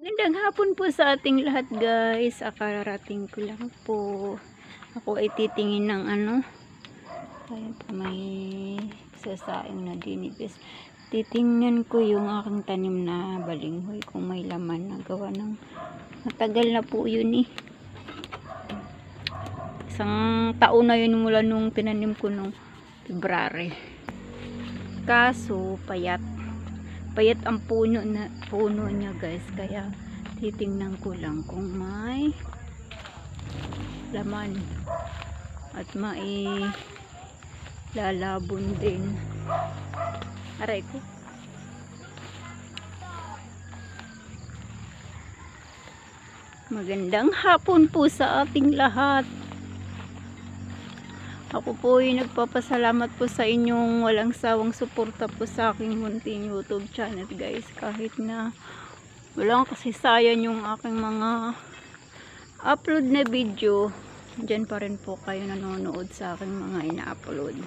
Magandang hapon po sa ating lahat guys. Akararating ko lang po. Ako ay titingin ng ano. Ayan po may sasaing na dinipis. Titingnan ko yung aking tanim na balinghoy kung may laman na gawa ng matagal na po yun eh. Isang taon na yun mula nung tinanim ko nung February. Kaso payat payat ang puno na puno niya guys. Kaya titingnan ko lang kung may laman at mai lalabon din. Aray ko. Magandang hapon po sa ating lahat ako po ay nagpapasalamat po sa inyong walang sawang suporta po sa aking munting YouTube channel guys. Kahit na walang kasisayan yung aking mga upload na video, dyan pa rin po kayo nanonood sa aking mga ina-upload.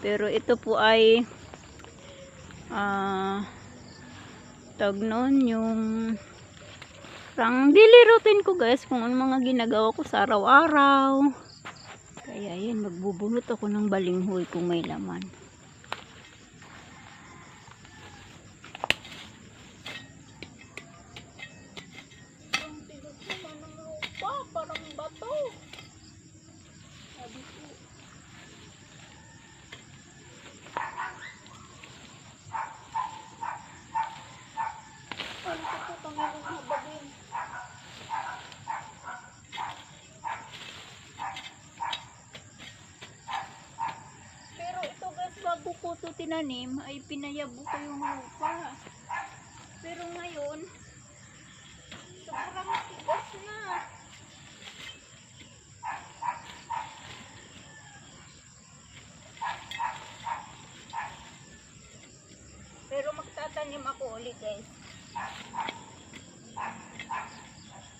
Pero ito po ay ah tag nun yung parang daily routine ko guys kung ano mga ginagawa ko sa araw-araw. Kaya yan, magbubunot ako ng balinghoy kung may laman. Parang bato. Sabi ko. Ano ko po Panginoon habagin? Pero ito guys, bago ko ito tinanim, ay pinayabo ko yung lupa. Pero ngayon, sobrang tigas na. Pero magtatanim ako ulit guys.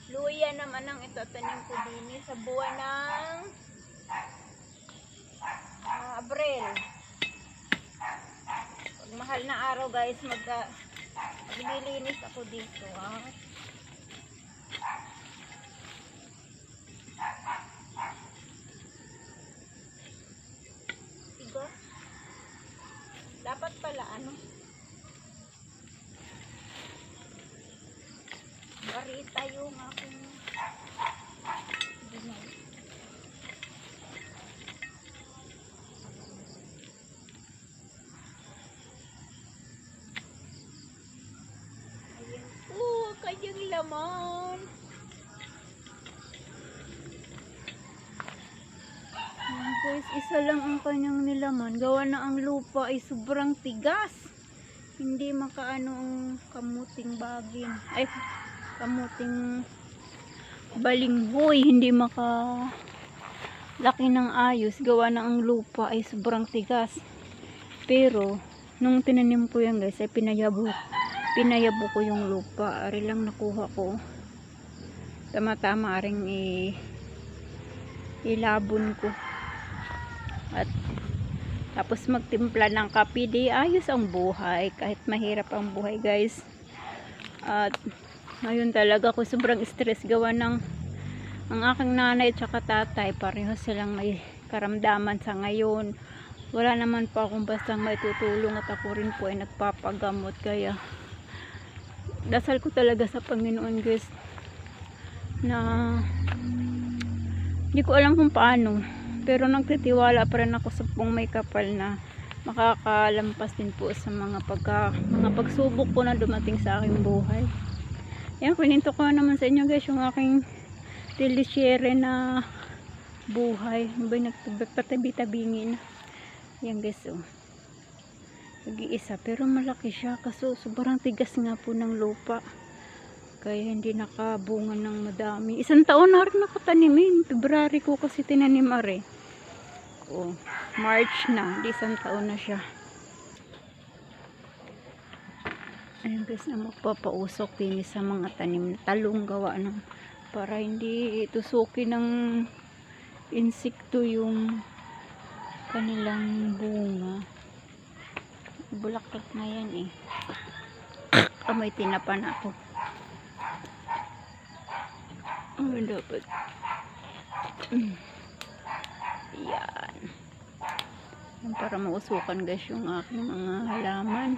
Luya naman ang itatanim ko din eh, sa buwan ng ah, Abril. Mahal na araw guys, mag uh, maglilinis ako dito. Ha? Tiga. Dapat pala ano? Barita yung aking ginay. Ayan po, laman. Ayan guys, isa lang ang kanyang nilaman. Gawa na ang lupa ay sobrang tigas. Hindi makaano ang kamuting bagin. Ay, kamuting balinghoy. Hindi maka laki ng ayos. Gawa na ang lupa ay sobrang tigas. Pero, nung tinanim ko yan guys, ay pinayabo pinayabo ko yung lupa. Ari lang nakuha ko. Tama-tama aring i ilabon ko. At tapos magtimpla ng kape. Di ayos ang buhay. Kahit mahirap ang buhay guys. At ngayon talaga ako sobrang stress. Gawa ng ang aking nanay at saka tatay pareho silang may karamdaman sa ngayon. Wala naman po akong bastang may tutulong at ako rin po ay nagpapagamot. Kaya dasal ko talaga sa Panginoon guys na hindi ko alam kung paano pero nagtitiwala pa rin ako sa pong may kapal na makakalampas din po sa mga pagka mga pagsubok po na dumating sa aking buhay. Yan kuninto ko naman sa inyo guys yung aking teleshare na buhay. Ano ba yung nagpatabi-tabingin yan guys oh nag-iisa pero malaki siya kaso sobrang tigas nga po ng lupa. Kaya hindi nakabunga ng madami. Isang taon na rin nakatanimin. February ko kasi tinanim are. Oh, March na di isang taon na siya. Ayun guys na magpapausok din sa mga tanim na talong gawa ng para hindi tusukin ng insekto yung kanilang bunga bulaklak na yan eh amoy tinapan ako Ano dapat? Mm. Yan. Para mausukan guys yung aking mga halaman.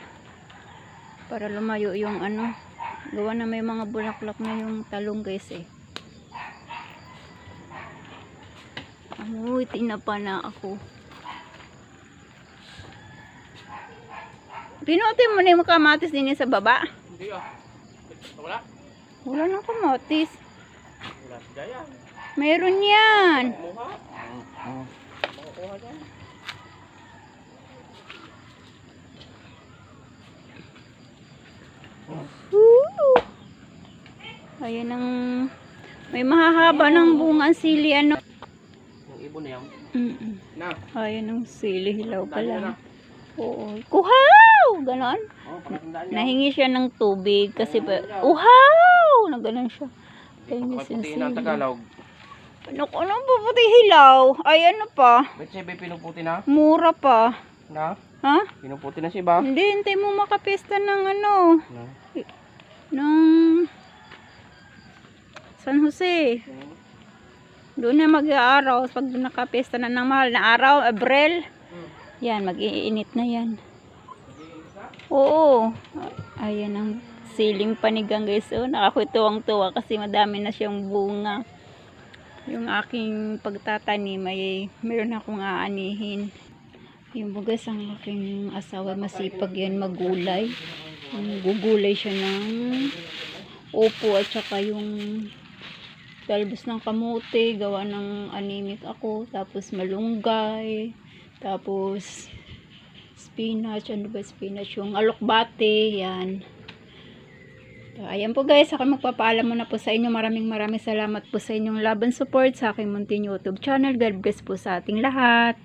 Para lumayo yung ano. Gawa na may mga bulaklak na yung talong guys eh. Amoy, tinapa na ako. Pinuti mo na yung kamatis din sa baba. Hindi ah. Wala. Wala nang kamatis. Wala si Jaya. Meron yan. Kumuha. Makukuha dyan. Woo! Ayan ang may mahahaba ng bunga sili ano. Yung ibon na yan. Mm-mm. Na. Ayan ang sili hilaw pa Tandaan mo Kuhaw! Ganon. Nahingi siya ng tubig kasi ba, uhaw! Na ganon siya. Nahingi siya ng Paputiin ng sili. Tagalog. Ano, ano pa puti hilaw? Ay ano pa? Siya ba pinuputi na? Mura pa. Na? Ha? Pinuputi na siya ba? Hindi, hintay mo makapesta ng ano. Na. Ng San Jose. Doon na mag-aaraw. Pag nakapesta na ng mahal na araw, Abril. Yan, mag-iinit na yan. Oo. Ayan ang siling panigang guys. Oh, nakakutuwang-tuwa kasi madami na siyang bunga. Yung aking pagtatanim ay meron akong aanihin. Yung bugas ang aking asawa masipag yan magulay. Gugulay siya ng upo at saka yung talbos ng kamote, gawa ng anemic ako, tapos malunggay, tapos spinach, ano ba spinach, yung alokbate, yan. So, ayan po guys, ako magpapaalam muna po sa inyo. Maraming maraming salamat po sa inyong love and support sa aking munting YouTube channel. God bless po sa ating lahat.